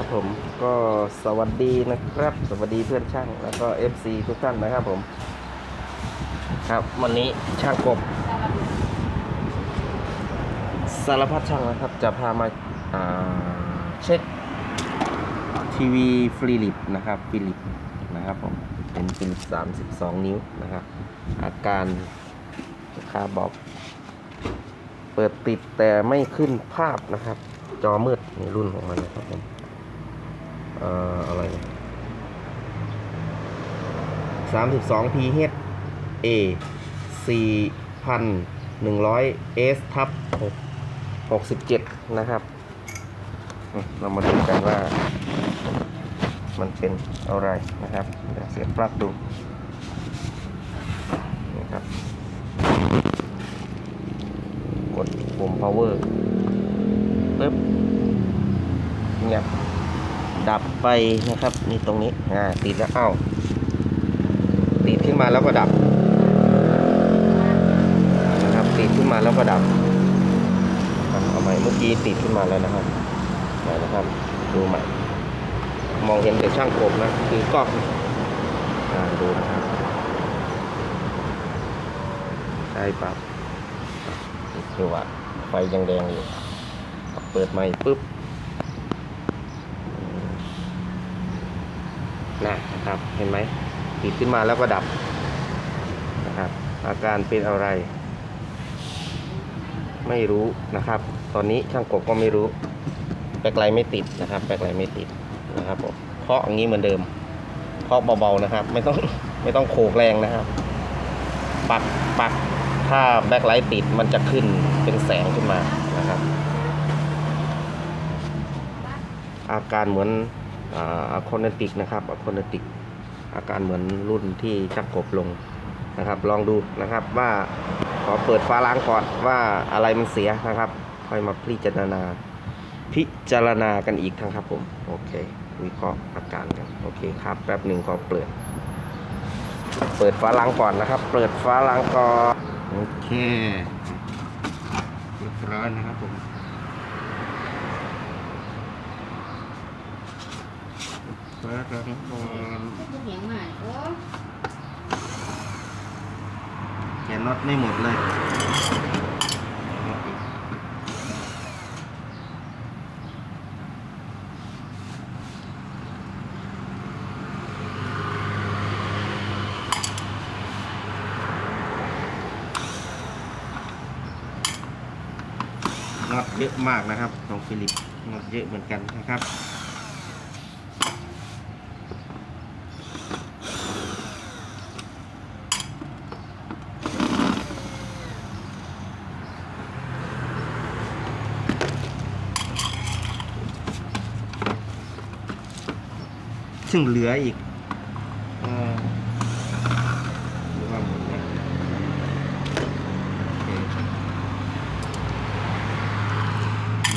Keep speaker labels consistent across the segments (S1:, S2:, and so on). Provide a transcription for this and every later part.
S1: ครับผมก็สวัสดีนะครับ สวัสดีเพื่อนช่างแล้วก็ FC ทุกท่านนะครับผม ครับวันนี้ช่างกบ สารพัดช่างนะครับ จะพามาาเช็คทีวีฟรีลิปนะครับฟิลิปนะครับผมเป็นฟิลิป32 นิ้วนะครับ อาการคาบอกเปิดติดแต่ไม่ขึ้นภาพนะครับ จอมืดในรุ่นของมันนะครับผม อะไรสามสิบสอง PH A สี่พันหนึ่งร้อย S ทับหกหกสิบเจ็ดนะครับ เรามาดูกันว่า มันเป็นอะไรนะครับเดี๋ยวเสียบปลั๊กดูนะครับ กดปุ่ม power ปึ๊บเงียบ ดับไปนะครับนี่ตรงนี้อ่าติดแล้วเอ้าติดขึ้นมาแล้วก็ดับนะครับติดขึ้นมาแล้วก็ดับอะเอาใหม่เมื่อกี้ติดขึ้นมาแล้วนะครับนะครับดูใหม่ มองเห็นแต่ช่างกบนะคือกล้องอ่าดูนะครับใช่ปรับคือว่าไฟยังแดงอยู่เปิดใหม่ปุ๊บ นะนะครับเห็นไหมติดขึ้นมาแล้วก็ดับนะครับอาการเป็นอะไร ไม่รู้นะครับ ตอนนี้ช่างกบก็ไม่รู้ แปลกไลไม่ติดนะครับ แปลกไลไม่ติดนะครับผมเคาะอย่างนี้เหมือนเดิมเคาะเบาๆนะครับ ไม่ต้องไม่ต้องโขกแรงนะครับ ปักปักถ้าแบ็คไลท์ติดมันจะขึ้นเป็นแสงขึ้นมานะครับ อาการเหมือน อะคอนเนติกนะครับอะคอนเนติกอาการเหมือนรุ่นที่จักกบลงนะครับ ลองดูนะครับว่าขอเปิดฟ้าล้างก่อนว่าอะไรมันเสียนะครับค่อยมาพิจารณาพิจารณากันอีกครั้งครับผมโอเควิเคราะห์อาการกันโอเคครับแป๊บหนึ่งขอเปิด เปิดฟ้าล้างก่อนนะครับ เปิดฟ้าล้างก่อนโอเคเรียบร้อยนะครับผม ฟ้าล้างก่อน
S2: เสียงใหม่โอ้
S1: แกน็อตไม่หมดเลยน็อตเยอะมากนะครับของฟิลิปน็อตเยอะเหมือนกันนะครับ ซึ่งเหลืออีก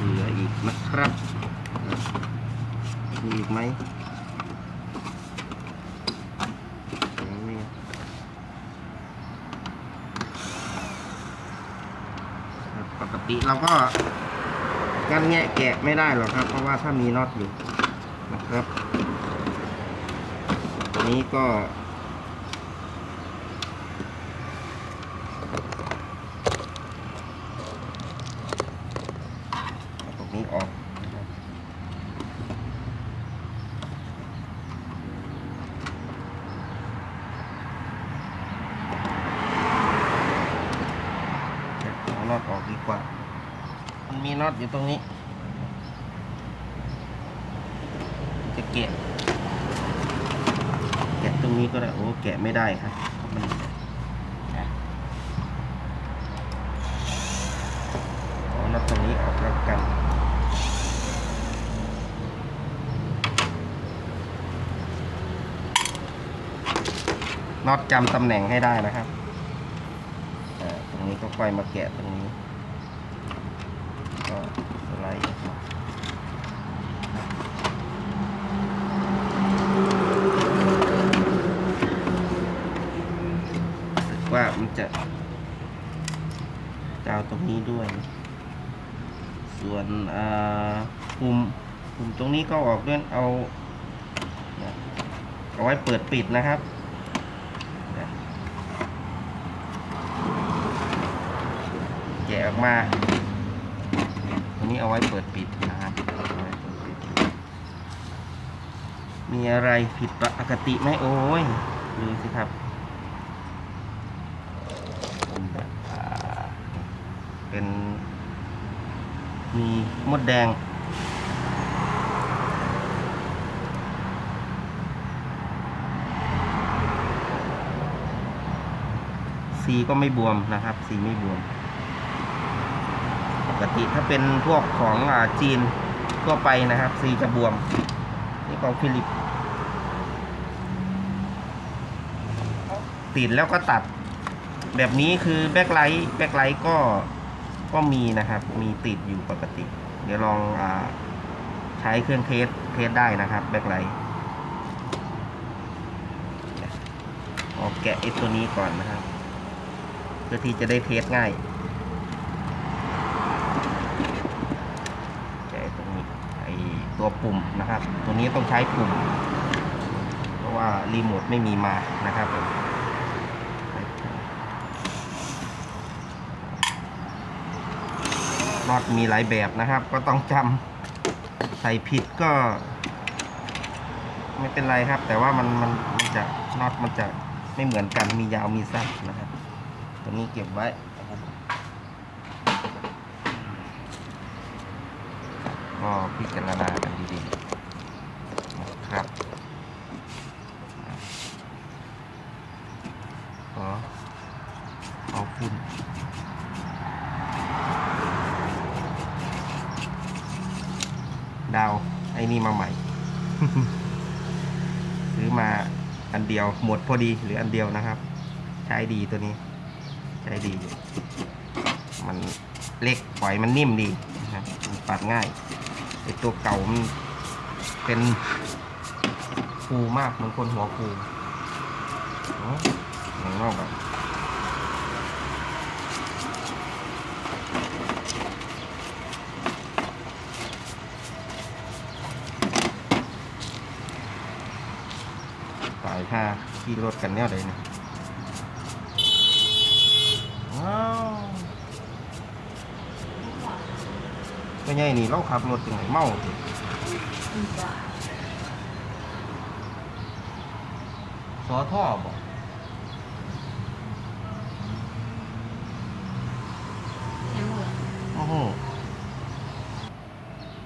S1: เหลืออีกนะครับมีอีกไหมยังไม่ครับปกติเราก็กันแงะแกะไม่ได้หรอกครับ เพราะว่าถ้ามีน็อตอยู่นะครับ นี้ก็ตรงนี้ออกนะครับเอาน็อตออกดีกว่า มันมีน็อตอยู่ตรงนี้ จะเกะแกะต รงนี้ก็ได้โอ้แกะไม่ได้ครับมันเอาน็อตตรงนี้ออกแล้วกันน็อตจำตำแหน่งให้ได้นะครับอ่าตรงนี้ก็ค่อยมาแกะตรงนี้ ก็สไลด์ออกมา รู้สึกว่ามันจะจะเอาต รงนี้ด้วย ส่วนปุ่มปุ่มตรงนี้ก็ออกด้วยเอาเอาไว้เปิดปิดนะครับแกะออกมาตรงนี้เอาไว้เปิดปิดนะครับ มีอะไรผิดปกติไหมโอ้ยดูสิครับเป็นแบบอ่า เป็น มีมดแดง สีก็ไม่บวมนะครับ สีไม่บวม ปกติถ้าเป็นพวกของอจีนทั่วไปนะครับ สีจะบวม นี่ของฟิลิปติดแล้วก็ตัดแบบนี้คือแบ็คไลท์แบ็คไลท์ก็ ก็มีนะครับ มีติดอยู่ปกติ เดี๋ยวลองอใช้เครื่องเทสเทสได้นะครับ แบ็คไลท์ออกแกะไอตัวนี้ก่อนนะครับ เพื่อที่จะได้เทสง่ายแกะตรงนี้ไอ้ตัวปุ่มนะครับ ตัวนี้ต้องใช้ปุ่ม เพราะว่ารีโมทไม่มีมานะครับผม น็อตมีหลายแบบนะครับ ก็ต้องจำใส่ผิดก็ ไม่เป็นไรครับ แต่ว่ามันมันมันจะน็อตมันจะไม่เหมือนกันมียาวมีสั้นนะครับ ตัวนี้เก็บไว้ก็พิจารณากันดีๆนะครับขอเอาฝุ่นดาว ไอ้นี่มาใหม่ ซื้อมาอันเดียวหมดพอดีหรืออันเดียวนะครับ ใช้ดีตัวนี้ ใช้ดี มันเล็กปล่อยมันนิ่มดีนะครับมันปัดง่ายไอตัวเก่ามันเป็นฟูมากเหมือนคนหัวฟูอ๋ออย่างนอกแบบสายค่า ขี่รถกันแนวใดเนี่ยว้าวไม่ใช่นี่เราขับรถถึงไหนเมาสิสอท่อบอก
S2: ยังเหลือ
S1: โอ้โห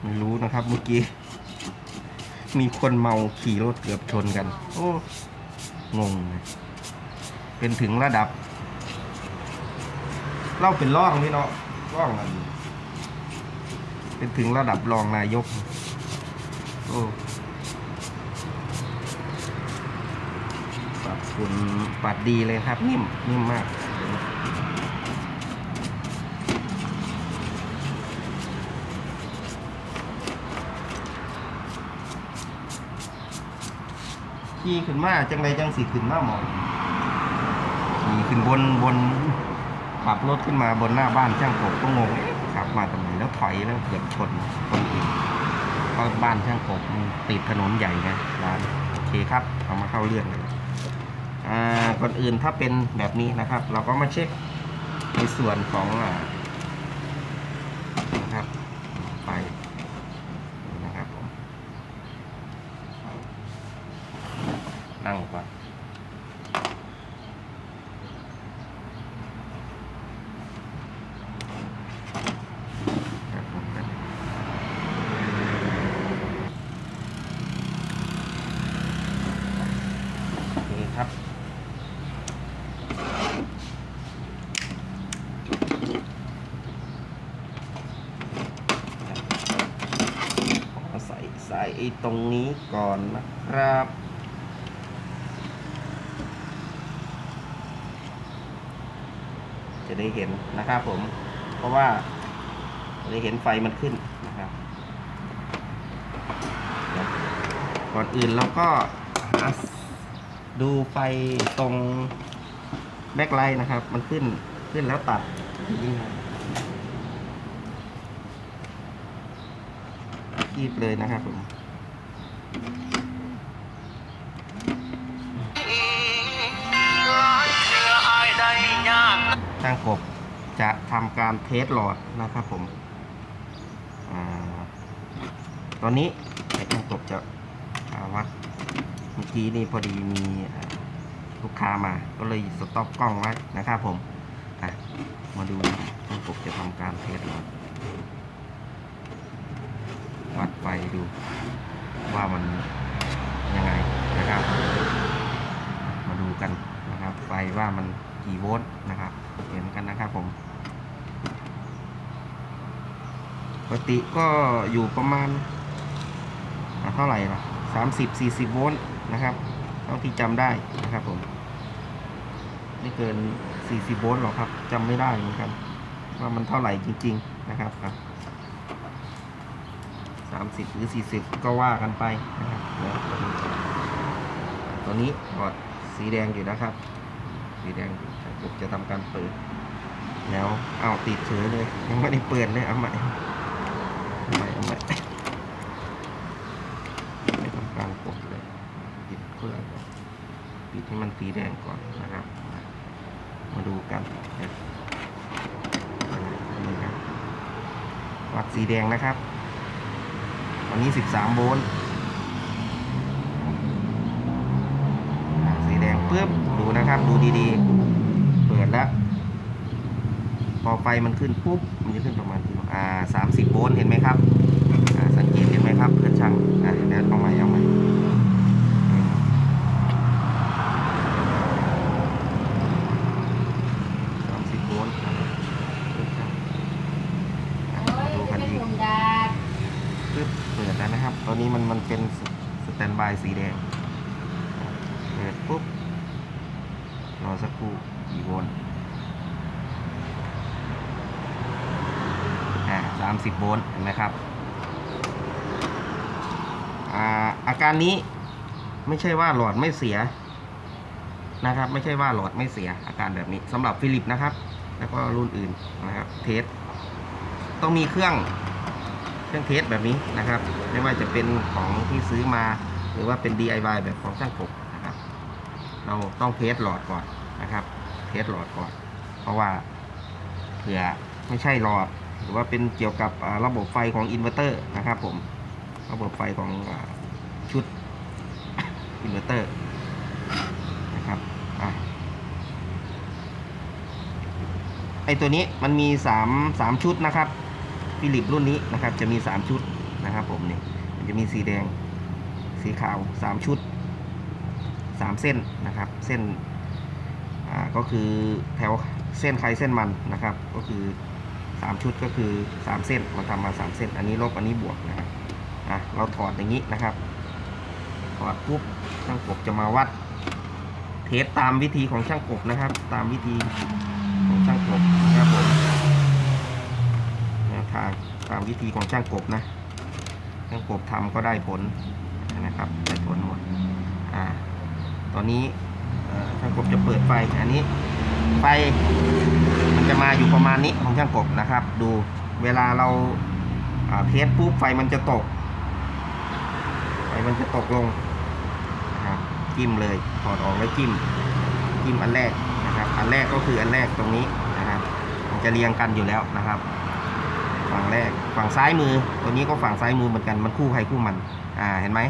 S1: ไม่รู้นะครับเมื่อกี้ มีคนเมาขี่รถเกือบชนกัน โอ้ งงเป็นถึงระดับเล่าเป็นร่องนี่เนาะร่องอันเป็นถึงระดับรองนายก โอ้ปัดคุณปัดดีเลยครับ นิ่มนิ่มมาก ขี่ขึ้นมาจังไรจังสีขึ้นมาหมอขี่ขึ้นบนบนขับรถขึ้นมาบนหน้าบ้านช่างกบก็งงเอ๊ะขับมาทำไมแล้วถอยแล้วเกือบชนคนอื่นเพราะบ้านช่างกบมันติดถนนใหญ่นะร้านโอเคครับเอามาเข้าเรื่องเลยอ่าก่อนอื่นถ้าเป็นแบบนี้นะครับ เราก็มาเช็คในส่วนของอ่านะครับไปนะครับผม นั่ งก่อนครับผมครับโอเครับขอใส่ใส่ไอตรงนี้ก่อนนะครับ จะได้เห็นนะครับผม เพราะว่าจะได้เห็นไฟมันขึ้นนะครับ ก่อนอื่นเราก็หาดูไฟตรงแบ็คไลท์นะครับ มันขึ้นขึ้นแล้วตัดนี่คีบเลยนะครับผม ช่างกบจะทำการเทสหลอดนะครับผมอตอนนี้ไอ้ช่างกบจะวัดเมื่อกี้นี่พอดีมีลูกค้ามาก็เลยสต็อปกล้องไว้นะครับผมมาดูช่างกบจะทำการเทสหลอดวัดไฟดูว่ามันยังไงนะครับ มาดูกันนะครับไฟว่ามัน กี่โวลต์นะครับ เห็นกันนะครับผม ปกติก็อยู่ประมาณเท่าไหร่ล่ะสามสิบสี่สิบโวลต์นะครับเท่าที่จำได้นะครับผม ไม่เกินสี่สิบโวลต์หรอกครับจำไม่ได้เหมือนกัน ว่ามันเท่าไหร่จริง ๆ นะครับครับสามสิบหรือสี่สิบก็ว่ากันไปนะครับแล้วแต่ดูตอนนี้หลอดสีแดงอยู่นะครับ สีแดงอยู่ผมจะทำการเปิด แล้วเอาติดเฉยเลยยังไม่ได้เปิดเลยเอาใหม่เอาใหม่เอาใหม่ไม่ทำการกดเลยปิดเครื่องก่อนปิดให้มันสีแดงก่อนนะครับ มาดูกันนี่ครับวัดสีแดงนะครับตอนนี้ 13 โวลต์อะสีแดง ปุ๊บดูนะครับ ดูดีๆ เปิดแล้ว พอไฟมันขึ้นปุ๊บ มันจะขึ้นประมาณกี่โวลต์อ่าสามสิบโวลต์เห็นไหมครับ อ่า สังเกตเห็นไหมครับ เพื่อนช่าง อ่าเดี๋ยวเอาใหม่เอาใหม่สามสิบโวลต์นะครับเพื่อนช่างอะ
S2: โอ้ย
S1: ดู
S2: จะ
S1: กัน
S2: เป็น
S1: อีก
S2: หุ่นดาด
S1: ปึ๊บเปิดแล้วนะครับ ตอนนี้มันมันเป็นสสแตนบายสีแดง เปิดปุ๊บ ร อสักครู่กี่โวลต์อ่าสามสิบโวลต์เห็นไหมครับอ่าอาการนี้ไม่ใช่ว่าหลอดไม่เสียนะครับ ไม่ใช่ว่าหลอดไม่เสียอาการแบบนี้สำหรับฟิลิปนะครับ แล้วก็รุ่นอื่นนะครับ เทสต้องมีเครื่องเครื่องเทสแบบนี้นะครับ ไม่ว่าจะเป็นของที่ซื้อมา หรือว่าเป็น DIY แบบของช่างกบนะครับ เราต้องเทสหลอดก่อน นะครับเทสหลอดก่อน เพราะว่าเผื่อไม่ใช่หลอด หรือว่าเป็นเกี่ยวกับระบบไฟของอินเวอร์เตอร์นะครับผมระบบไฟของอชุดอินเวอร์เตอร์นะครับอไอตัวนี้มันมีสามสามชุดนะครับฟิลิปรุ่นนี้นะครับจะมีสามชุดนะครับผมนี่มันจะมีสีแดงสีขาวสามชุดสามเส้นนะครับ เส้น อ่าก็คือแถวเส้นใครเส้นมันนะครับ ก็คือสามชุดก็คือสามเส้นมันทำมาสามเส้น อันนี้ลบอันนี้บวกนะครับอะเราถอดอย่างนี้นะครับถอดปุ๊บช่างกบจะมาวัด เทสตามวิธีของช่างกบนะครับ ตามวิธีของช่างกบนะครับผมแนวทางตามวิธีของช่างกบนะช่างกบทำก็ได้ผลนะครับได้ผลหมดอ่าตอนนี้ ช่างกบจะเปิดไฟอันนี้ ไฟมันจะมาอยู่ประมาณนี้ของช่างกบนะครับ ดูเวลาเราเทสปุ๊บไฟมันจะตก ไฟมันจะตกลงนะครับจิ้มเลยถอดออกแล้วจิ้มจิ้มอันแรกนะครับ อันแรกก็คืออันแรกตรงนี้นะครับ มันจะเรียงกันอยู่แล้วนะครับ ฝั่งแรกฝั่งซ้ายมือ ตัวนี้ก็ฝั่งซ้ายมือเหมือนกันมันคู่ใครคู่มันอ่าเห็นไหม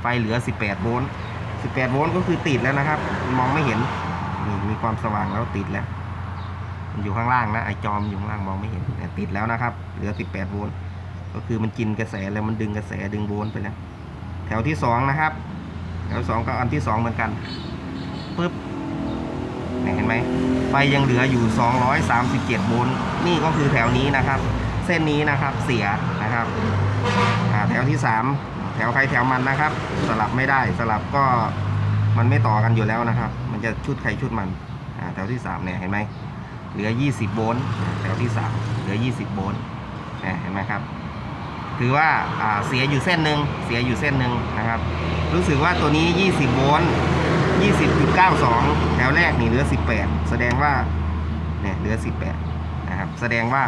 S1: ไฟเหลือ 18 โวลต์ 18 โวลต์ก็คือติดแล้วนะครับ มองไม่เห็นนี่มีความสว่างแล้วติดแล้วมันอยู่ข้างล่างนะไอจอมอยู่ข้างล่างมองไม่เห็นแต่ติดแล้วนะครับ เหลือ 18 โวลต์ก็คือมันกินกระแสแล้วมันดึงกระแสดึงโวลต์ไปแล้วแถวที่สองนะครับ แถวสองก็อันที่สองเหมือนกันปึ๊บเห็นไหมไฟยังเหลืออยู่ 237 โวลต์นี่ก็คือแถวนี้นะครับ เส้นนี้นะครับเสียนะครับแถวที่สาม แถวใครแถวมันนะครับ สลับไม่ได้สลับก็มันไม่ต่อกันอยู่แล้วนะครับ มันจะชุดใครชุดมันอ่าแถวที่สามเนี่ยเห็นไหมเหลือ 20 โวลต์แถวที่สามเหลือ 20 โวลต์เนี่ยเห็นไหมครับถือว่าอ่าเสียอยู่เส้นหนึ่งเสียอยู่เส้นหนึ่งนะครับ รู้สึกว่าตัวนี้ 20 โวลต์20.92 แถวแรกนี่เหลือ 18 แสดงว่าเนี่ยเหลือ 18 นะครับ แสดงว่า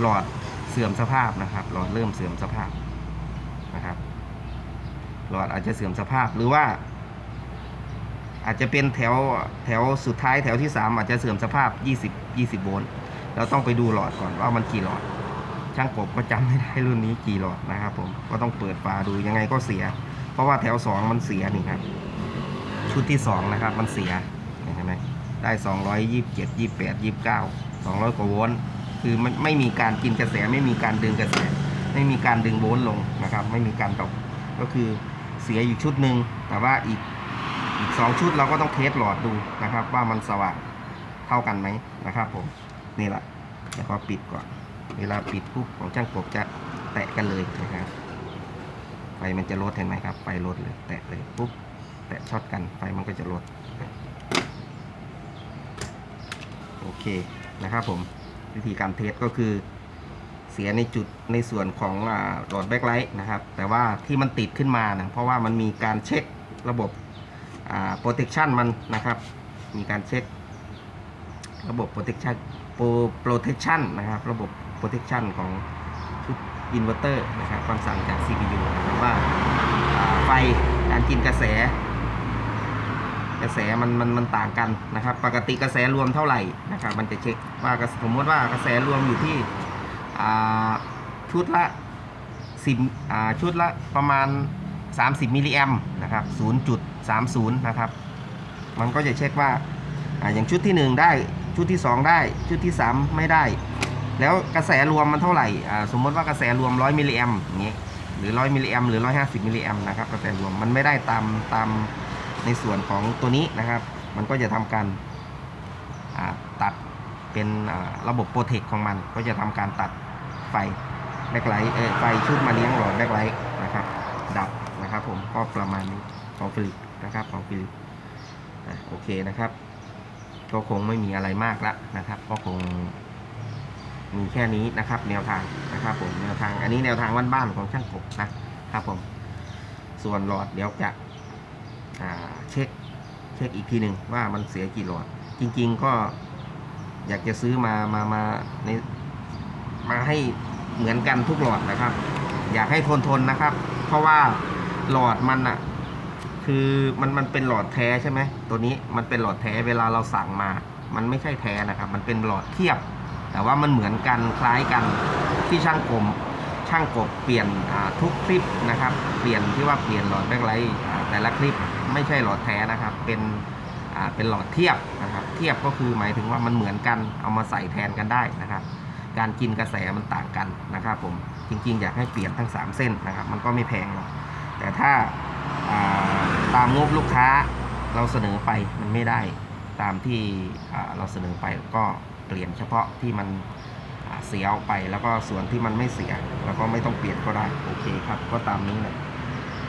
S1: หลอดเสื่อมสภาพนะครับ หลอดเริ่มเสื่อมสภาพนะครับ หลอดอาจจะเสื่อมสภาพหรือว่า อาจจะเป็นแถวแถวสุดท้ายแถวที่ 3 อาจจะเสื่อมสภาพ 20 20โวลต์เราต้องไปดูหลอดก่อนว่ามันกี่หลอด ช่างกบก็จำไม่ได้รุ่นนี้กี่หลอดนะครับผมก็ต้องเปิดฝาดูยังไงก็เสีย เพราะว่าแถว 2 มันเสียนี่ครับชุดที่ 2 นะครับ มันเสียเห็นไหมได้ 227 28 29 200 กว่าโวลต์คือมันไม่มีการกินกระแสไม่มีการดึงกระแส ไม่มีการดึงโวลต์ลงนะครับ ไม่มีการตกก็คือ เสียอยู่ชุดหนึ่งแต่ว่าอีกอีกสองชุดเราก็ต้องเทสหลอดดูนะครับ ว่ามันสว่างเท่ากันไหมนะครับ ผมนี่แหละเดี๋ยวขอปิดก่อน เวลาปิดปุ๊บของช่างกบจะแตะกันเลยนะครับไฟมันจะลดเห็นไหมครับไฟลดเลย แตะเลยปุ๊บแตะช็อตกันไฟมันก็จะลดโอเคนะครับผมวิธีการเทสก็คือ เสียในจุดในส่วนของอ่าหลอดแบ็คไลท์นะครับ แต่ว่าที่มันติดขึ้นมานะเพราะว่ามันมีการเช็คระบบอ่า protection มันนะครับ มีการเช็คระบบ protection pro- protection นะครับ ระบบ protection ของชุดอินเวอร์เตอร์นะครับคำสั่งจาก CPU นะครับว่าาไฟการกินกระแส กระแสมันมันมันต่างกันนะครับ ปกติกระแสรวมเท่าไหร่นะครับ มันจะเช็คว่ากสมมติว่ากระแสรวมอยู่ที่ ชุดละสิบชุดละประมาณ 30 มิลลิแอมนะครับ0.30 นะครับ มันก็จะเช็คว่าออย่างชุดที่ 1 ได้ชุดที่ 2 ได้ ชุดที่ 3 ไม่ได้ แล้วกระแสรวมมันเท่าไหร่สมมติว่ากระแสรวม 100 มิลลิแอมอย่างเงี้ยหรือ 100 มิลลิแอมหรือ 150 มิลลิแอมนะครับกระแสรวมมันไม่ได้ตามตามในส่วนของตัวนี้นะครับ มันก็จะทำการตัดเป็นระบบโปรเทคของมันก็จะทำการตัด ไฟแบ็คไลท์เออไฟชุดมาเลี้ยงหลอดแบ็คไลท์นะครับ ดับนะครับผมก็ประมาณนี้ของฟิลิปนะครับของฟิลิปอะโอเคนะครับ ก็คงไม่มีอะไรมากละนะครับ ก็คงมีแค่นี้นะครับ แนวทางนะครับผมแนวทาง อันนี้แนวทางบ้านๆของช่างกบนะครับผมส่วนหลอดเดี๋ยวจะเช็คเช็คอีกทีหนึ่งว่ามันเสียกี่หลอด จริง ๆ ก็อยากจะซื้อมามามาในมาให้ เหมือนกันทุกหลอดนะครับ อยากให้ทนทนๆนะครับ เพราะว่าหลอดมันอะคือมันมันเป็นหลอดแท้ใช่ไหมตัวนี้มันเป็นหลอดแท้เวลาเราสั่งมา มันไม่ใช่แท้นะครับ มันเป็นหลอดเทียบ แต่ว่ามันเหมือนกันคล้ายกันที่ช่างกลมช่างกบเปลี่ยนทุกคลิปนะครับ เปลี่ยนที่ว่าเปลี่ยนหลอดแบ็คไลท์อ่แต่ละคลิปไม่ใช่หลอดแท้นะครับ เป็นเป็นหลอดเทียบนะครับ เทียบก็คือหมายถึงว่ามันเหมือนกันเอามาใส่แทนกันได้นะครับ การกินกระแสมันต่างกันนะครับผมจริง ๆ อยากให้เปลี่ยนทั้ง 3 เส้นนะครับ มันก็ไม่แพงหรอกแต่ถ้าาตามงบลูกค้าเราเสนอไปมันไม่ได้ตามที่เราเสนอไปก็เปลี่ยนเฉพาะที่มันเสียออกไปแล้วก็ส่วนที่มันไม่เสียเราก็ไม่ต้องเปลี่ยนก็ได้โอเคครับ ก็ตามนี้เลย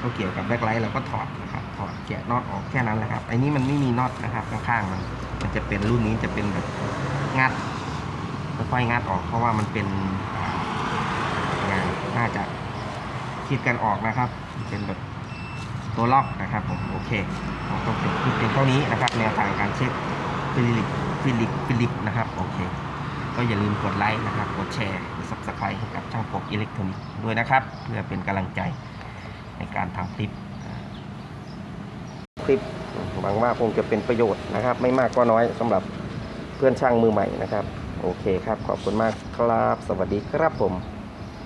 S1: ก็เกี่ยวกับแบ็คไลท์เราก็ถอดนะครับถอดแกะน็อตออกแค่นั้นแหละครับไอ้นี้มันไม่มีน็อตนะครับข้างๆมันมันจะเป็นรุ่นนี้จะเป็นแบบงัด ค่อยงัดออกเพราะว่ามันเป็นงานน่าจะคิดกันออกนะครับ เป็นแบบตัวล็อกนะครับผมโอเคผมต้องเป็นคลิปเพียงเท่านี้นะครับแนวทางการเช็คฟิลิปฟิลิปฟิลิปนะครับโอเค ก็อย่าลืมกดไลค์นะครับ กดแชร์กด subscribe ให้กับช่างปกอิเล็กทรอนิกส์ด้วยนะครับ เพื่อเป็นกำลังใจในการทำคลิปคลิปหวังว่าคงจะเป็นประโยชน์นะครับ ไม่มากก็น้อยสำหรับเพื่อนช่างมือใหม่นะครับ โอเคครับ ขอบคุณมากครับ สวัสดีครับผม